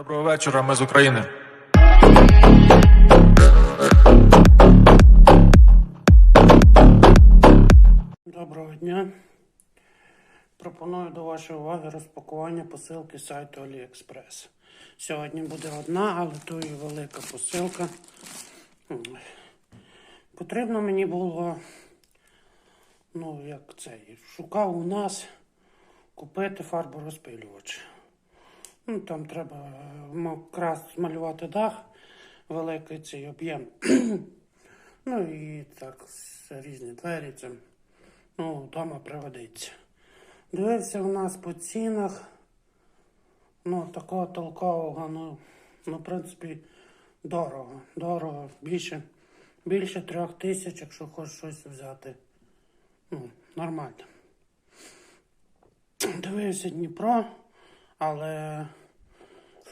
Доброго вечора, ми з України. Доброго дня. Пропоную до вашої уваги розпакування посилки з сайту AliExpress. Сьогодні буде одна, але то і велика посилка. Потрібно мені було, ну як це, шукав у нас купити фарборозпилювач. Ну, там треба е, якраз малювати дах, великий цей об'єм. ну і так, різні двері. Це ну, вдома пригодиться. Дивився у нас по цінах. Ну, такого толкового, ну, ну, в принципі, дорого. Дорого. Більше, більше трьох тисяч, якщо хочеш щось взяти. Ну, нормально. Дивився Дніпро, але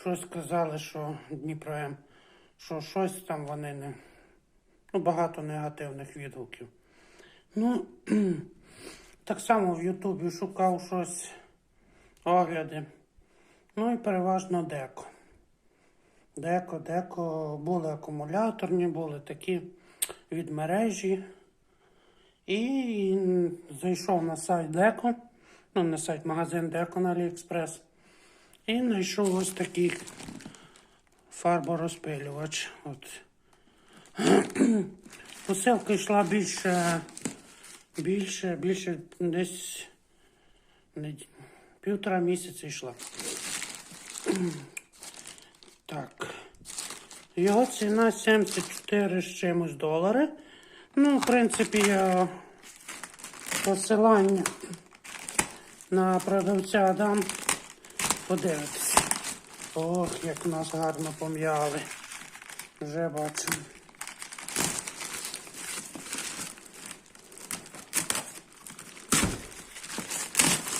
щось сказали, що Дніпро що щось там вони не. Ну, багато негативних відгуків. Ну, так само в Ютубі шукав щось, огляди. Ну і переважно деко. Деко, деко, були акумуляторні, були такі від мережі. І зайшов на сайт Деко, ну на сайт магазин Деко на Аліекспрес. І знайшов ось такий фарборозпилювач. От. Посилка йшла більше, більше, більше десь півтора місяця йшла. Так. Його ціна 74 з чимось долари. Ну, в принципі, я посилання на продавця дам. Подивитися. Ох, як нас гарно пом'яли. Вже бачимо.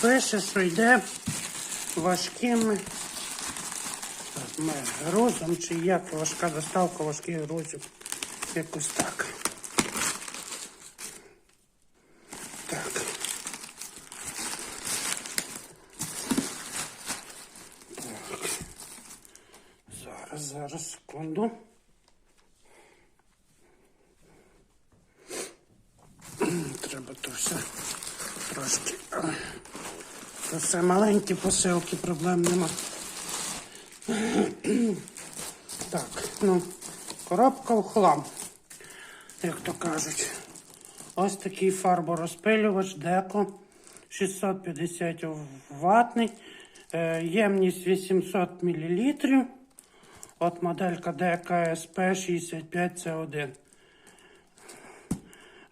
Пише, що йде важкими ми, грузом, чи як важка доставка важких грузів. Якось. Так. Так. Зараз, зараз, секунду. Треба то все трошки. Це все маленькі посилки, проблем нема. Так, ну, коробка в хлам, як то кажуть. Ось такий фарборозпилювач Деко 650 ватний, е, ємність 800 мл. От моделька DKSP 65 c 1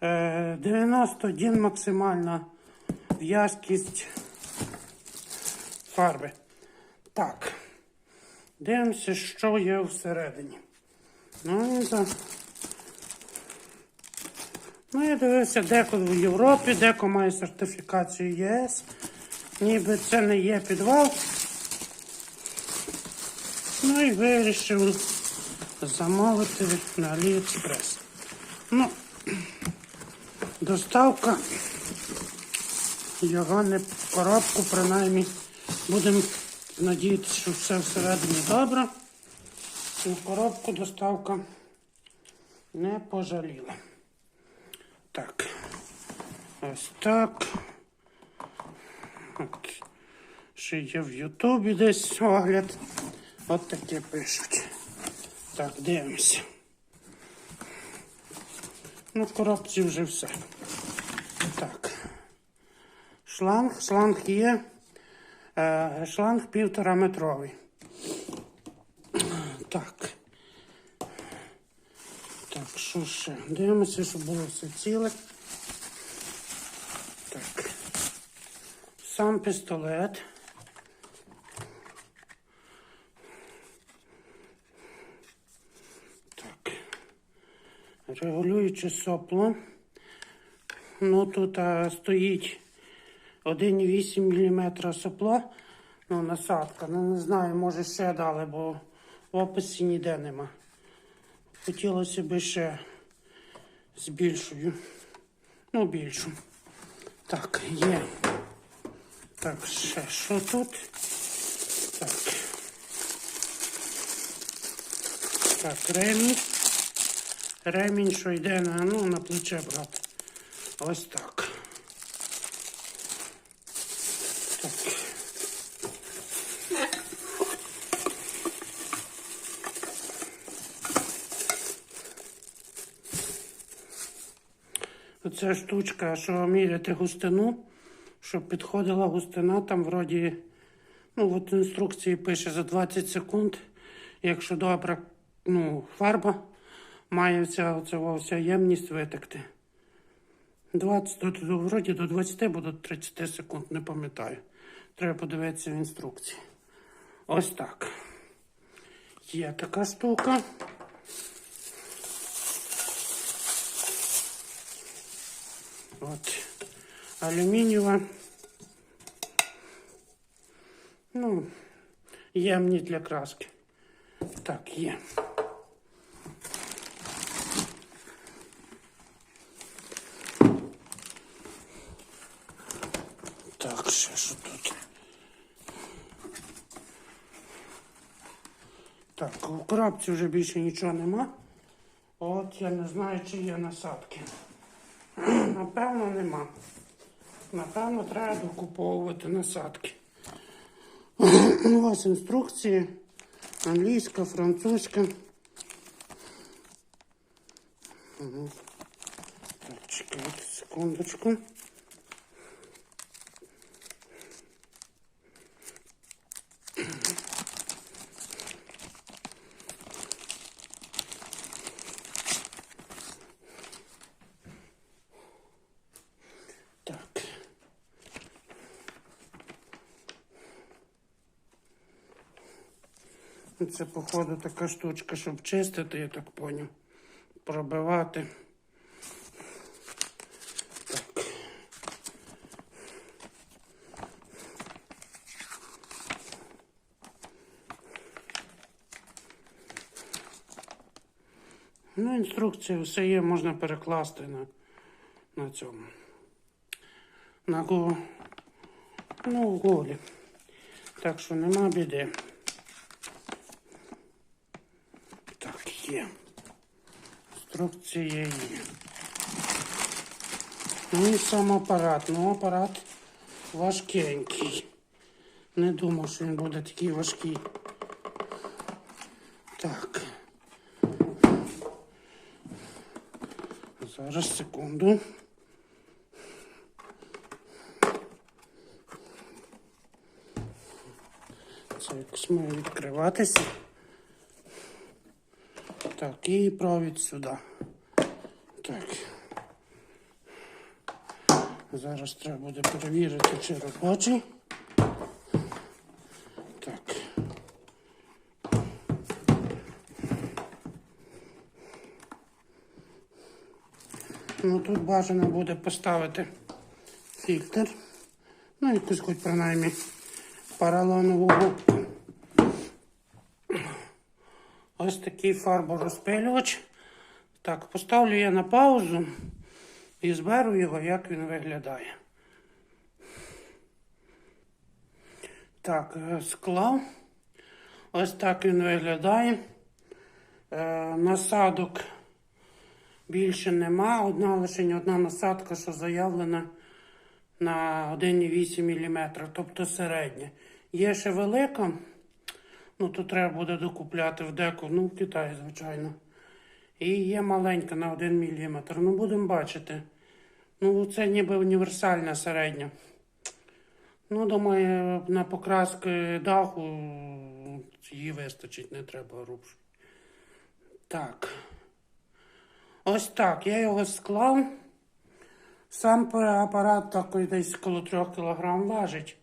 Е, 90 дін максимальна в'язкість фарби. Так. Дивимося, що є всередині. Ну, і так. Ну, я дивився, деко в Європі, деко має сертифікацію ЄС. Ніби це не є підвал. Ну і вирішив замовити на AliExpress. Ну, доставка його не в коробку, принаймні будемо надіятися, що все всередині добре. Цю коробку доставка не пожаліла. Так. Ось так. От. Ще є в Ютубі десь огляд. От таке пишуть. Так, дивимося. Ну, в коробці вже все. Так. Шланг, шланг є. Е, шланг півтора метровий. Так. Так, що ще? Дивимося, щоб було все ціле. Так. Сам пістолет. Так. Регулююче сопло. Ну тут а, стоїть 1,8 мм сопло. Ну, насадка. Ну, не знаю, може ще дали, бо в описі ніде нема. Хотілося б ще з більшою. Ну, більшу. Так, є. Так, ще що тут? Так. Так, ремінь. Ремінь, що йде на, ну, на плече брати. Ось так. Так. Оця штучка, що міряти густину, щоб підходила густина, там вроді, ну от інструкції пише за 20 секунд. Якщо добра ну, фарба, має вся, оця, вся ємність витекти. 20, до, до, вроді до 20 або до 30 секунд, не пам'ятаю. Треба подивитися в інструкції. Ось так. Є така штука. От. Алюмінієва. Ну, ємність для краски. Так, є. Так, у коробці вже більше нічого нема. От я не знаю, чи є насадки. Напевно, нема. Напевно, треба докуповувати насадки. У вас інструкції. Англійська, французька. Так, чекайте секундочку. Так. Це, походу, така штучка, щоб чистити, я так поняв. Пробивати. Так. Ну, інструкція все є, можна перекласти на, на цьому. На го, ну, голі. Так що нема біди. Так, є. Інструкція є. Ну і сам апарат. Ну, апарат важкенький. Не думав, що він буде такий важкий. Так. Зараз секунду. Це якось має відкриватися. Так, і провід сюди. Так. Зараз треба буде перевірити, чи робочий. Так. Ну тут бажано буде поставити фільтр. Ну, якусь хоч принаймні поролонову губку. Ось такий фарборозпилювач. Так, поставлю я на паузу і зберу його, як він виглядає. Так, е, склав. Ось так він виглядає. Е, насадок більше нема. Одна лише одна насадка, що заявлена на 1,8 мм, тобто середня. Є ще велика. Ну, то треба буде докупляти в деку, ну, в Китаї, звичайно. І є маленька на 1 мм. Ну, будемо бачити. Ну, це ніби універсальна середня. Ну, думаю, на покраски даху її вистачить, не треба грубше. Так. Ось так. Я його склав. Сам апарат такий десь коло 3 кг важить.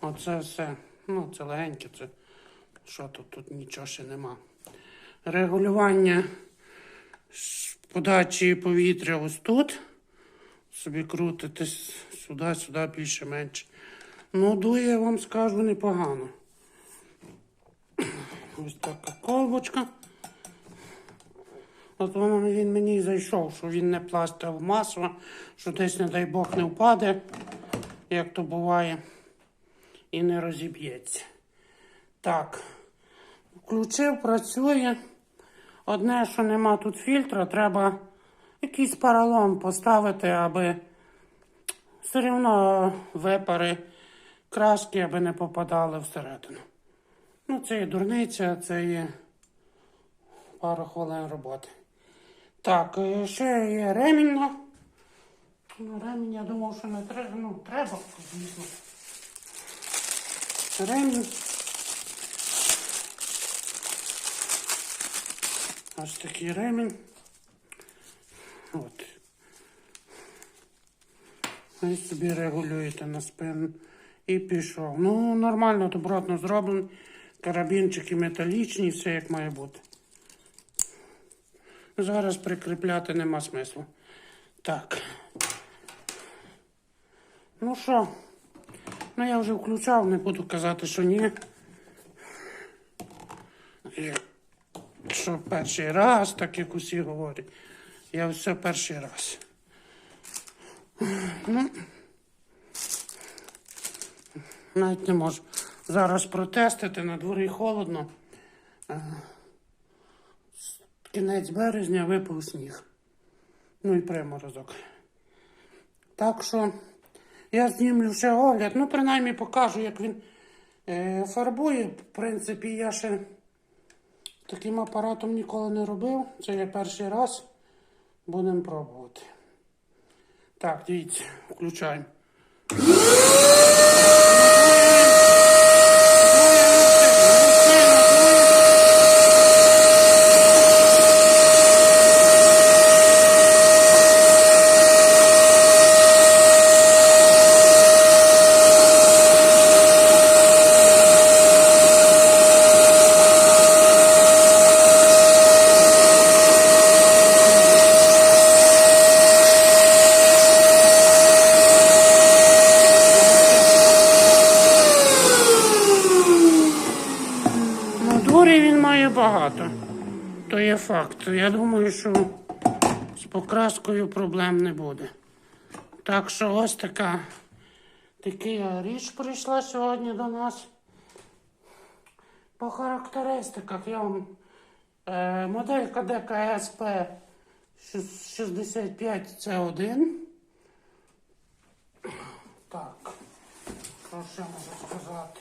Оце все. Ну, це легеньке, це що тут, тут нічого ще нема. Регулювання подачі повітря ось тут. Собі крутите с- сюди, сюди більше менше. Ну, дує, я вам скажу, непогано. Ось така колбочка. От він мені зайшов, що він не пластив масло, що десь, не дай Бог, не впаде, як то буває, і не розіб'ється. Так, Включив, працює. Одне, що нема тут фільтра, треба якийсь паралон поставити, аби все одно випари краски, аби не попадали всередину. Ну, це є дурниця, це є пару хвилин роботи. Так, е, ще є ремінь. Ну, ремінь, я думав, що не треба. Ну, треба, звісно. Ремінь. Ось такий ремінь. От. Ви собі регулюєте на спину і пішов. Ну, нормально, добротно зроблено. Карабінчики металічні, все як має бути. Зараз прикріпляти нема смислу. Так. Ну що? Ну я вже включав, не буду казати, що ні. Що перший раз, так як усі говорять. Я все перший раз. Ну, навіть не можу зараз протестити, на дворі холодно. Е, Кінець березня випав сніг. Ну і приморозок. Так що я знімлю ще огляд, ну принаймні покажу, як він е, фарбує. В принципі, я ще таким апаратом ніколи не робив. Це я перший раз. Будемо пробувати. Так, дивіться, включаємо. Ну, дворі він має багато. То факт. Я думаю, що з покраскою проблем не буде. Так що ось така така річ прийшла сьогодні до нас. По характеристиках я вам е, моделька ДКСП 65 c 1 Так, що можу сказати?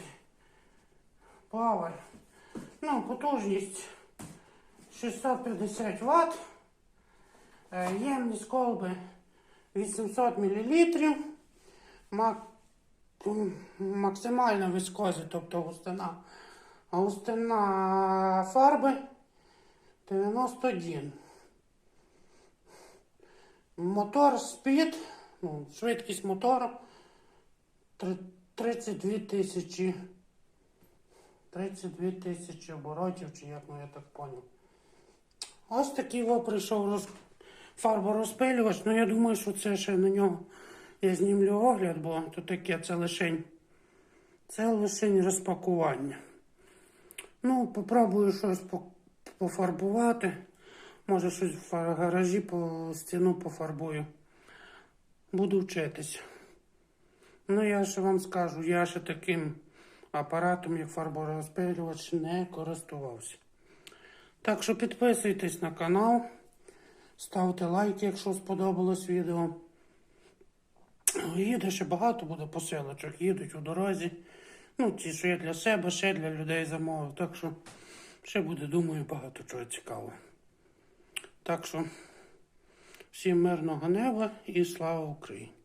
Power. Ну, потужність 650 Вт. Е, Ємність колби 800 мл. Максимальна вискозі, тобто густина. Густина фарби 91. Мотор спід, ну, швидкість мотору 32 тисячі 32 тисячі оборотів, чи як ну я так поняв. Ось такий во прийшов роз... фарборозпилювач. Ну я думаю, що це ще на нього я знімлю огляд, бо то таке це лишень. Це лишень розпакування. Ну, попробую щось пофарбувати. Може щось в гаражі по стіну пофарбую. Буду вчитись. Ну, я ще вам скажу, я ще таким апаратом, як фарборозпилювач, не користувався. Так що підписуйтесь на канал, ставте лайки, якщо сподобалось відео. Їде ще багато буде посилочок, їдуть у дорозі. Ну, ті, що я для себе, ще для людей замовив. Так що ще буде, думаю, багато чого цікавого. Так що всім мирного неба і слава Україні!